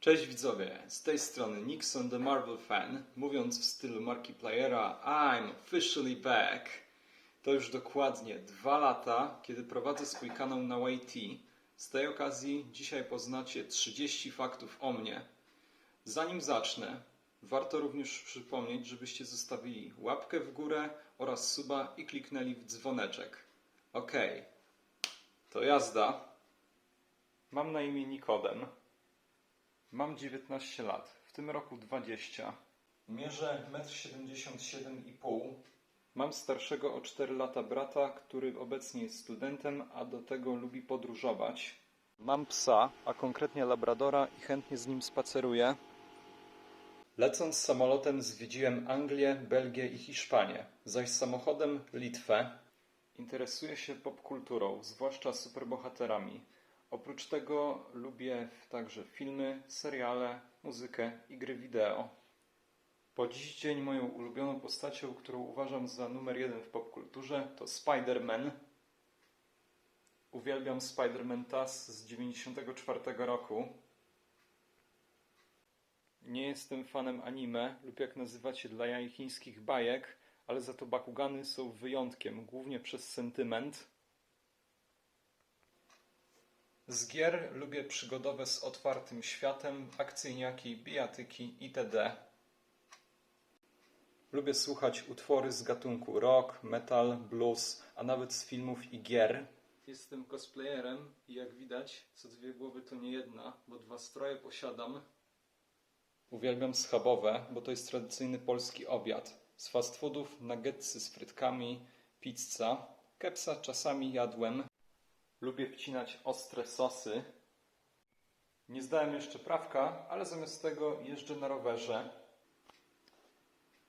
Cześć widzowie, z tej strony Nixon the Marvel Fan, mówiąc w stylu Markipliera I'm officially back. To już dokładnie dwa lata, kiedy prowadzę swój kanał na YT. Z tej okazji dzisiaj poznacie 30 faktów o mnie. Zanim zacznę, warto również przypomnieć, żebyście zostawili łapkę w górę oraz suba i kliknęli w dzwoneczek. Okej, to jazda. Mam na imię Nikodem. Mam 19 lat, w tym roku 20. Mierzę 1,77 m. Mam starszego o 4 lata brata, który obecnie jest studentem, a do tego lubi podróżować. Mam psa, a konkretnie labradora i chętnie z nim spaceruję. Lecąc samolotem zwiedziłem Anglię, Belgię i Hiszpanię, zaś samochodem Litwę. Interesuję się popkulturą, zwłaszcza superbohaterami. Oprócz tego lubię także filmy, seriale, muzykę i gry wideo. Po dziś dzień moją ulubioną postacią, którą uważam za numer jeden w popkulturze, to Spider-Man. Uwielbiam Spider-Man TAS z 94 roku. Nie jestem fanem anime lub jak nazywać je dla jaj chińskich bajek, ale za to Bakugany są wyjątkiem, głównie przez sentyment. Z gier lubię przygodowe z otwartym światem, akcyjniaki, bijatyki itd. Lubię słuchać utwory z gatunku rock, metal, blues, a nawet z filmów i gier. Jestem cosplayerem i jak widać, co dwie głowy to nie jedna, bo dwa stroje posiadam. Uwielbiam schabowe, bo to jest tradycyjny polski obiad. Z fast foodów nuggetsy z frytkami, pizza. Kepsa czasami jadłem. Lubię wcinać ostre sosy. Nie zdałem jeszcze prawka, ale zamiast tego jeżdżę na rowerze.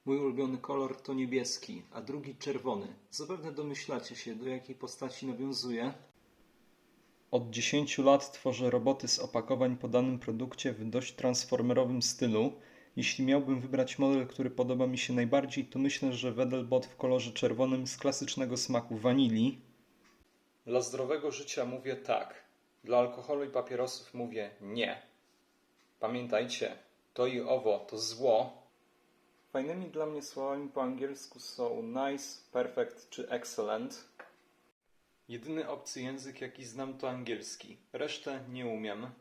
Mój ulubiony kolor to niebieski, a drugi czerwony. Zapewne domyślacie się, do jakiej postaci nawiązuje. Od 10 lat tworzę roboty z opakowań po danym produkcie w dość transformerowym stylu. Jeśli miałbym wybrać model, który podoba mi się najbardziej, to myślę, że Wedelbot w kolorze czerwonym z klasycznego smaku wanilii. Dla zdrowego życia mówię tak. Dla alkoholu i papierosów mówię nie. Pamiętajcie, to i owo to zło. Fajnymi dla mnie słowami po angielsku są nice, perfect czy excellent. Jedyny obcy język, jaki znam, to angielski. Resztę nie umiem.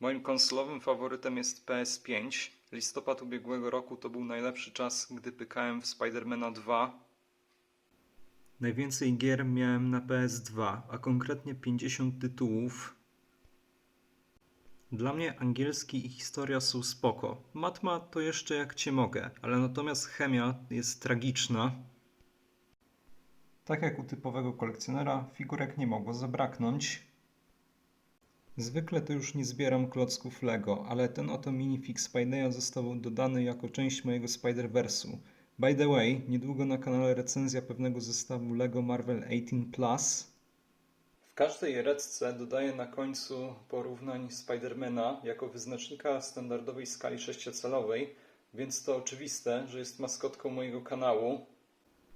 Moim konsolowym faworytem jest PS5. Listopad ubiegłego roku to był najlepszy czas, gdy pykałem w Spidermana 2. Najwięcej gier miałem na PS2, a konkretnie 50 tytułów. Dla mnie angielski i historia są spoko. Matma to jeszcze jak cię mogę, ale natomiast chemia jest tragiczna. Tak jak u typowego kolekcjonera, figurek nie mogło zabraknąć. Zwykle to już nie zbieram klocków Lego, ale ten oto minifix Spidey'a został dodany jako część mojego Spider-Verse'u. By the way, niedługo na kanale recenzja pewnego zestawu Lego Marvel 18 Plus. W każdej recce dodaję na końcu porównań Spidermana jako wyznacznika standardowej skali sześciocalowej, więc to oczywiste, że jest maskotką mojego kanału.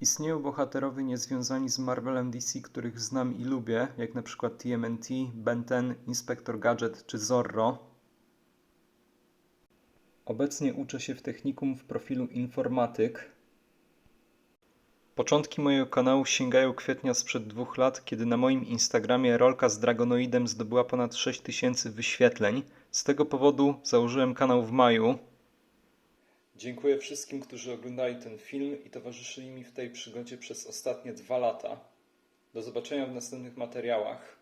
Istnieją bohaterowie niezwiązani z Marvelem DC, których znam i lubię, jak na przykład TMNT, Ben 10, Inspector Gadget czy Zorro. Obecnie uczę się w technikum w profilu informatyk. Początki mojego kanału sięgają kwietnia sprzed dwóch lat, kiedy na moim Instagramie rolka z Dragonoidem zdobyła ponad 6000 wyświetleń. Z tego powodu założyłem kanał w maju. Dziękuję wszystkim, którzy oglądali ten film i towarzyszyli mi w tej przygodzie przez ostatnie dwa lata. Do zobaczenia w następnych materiałach.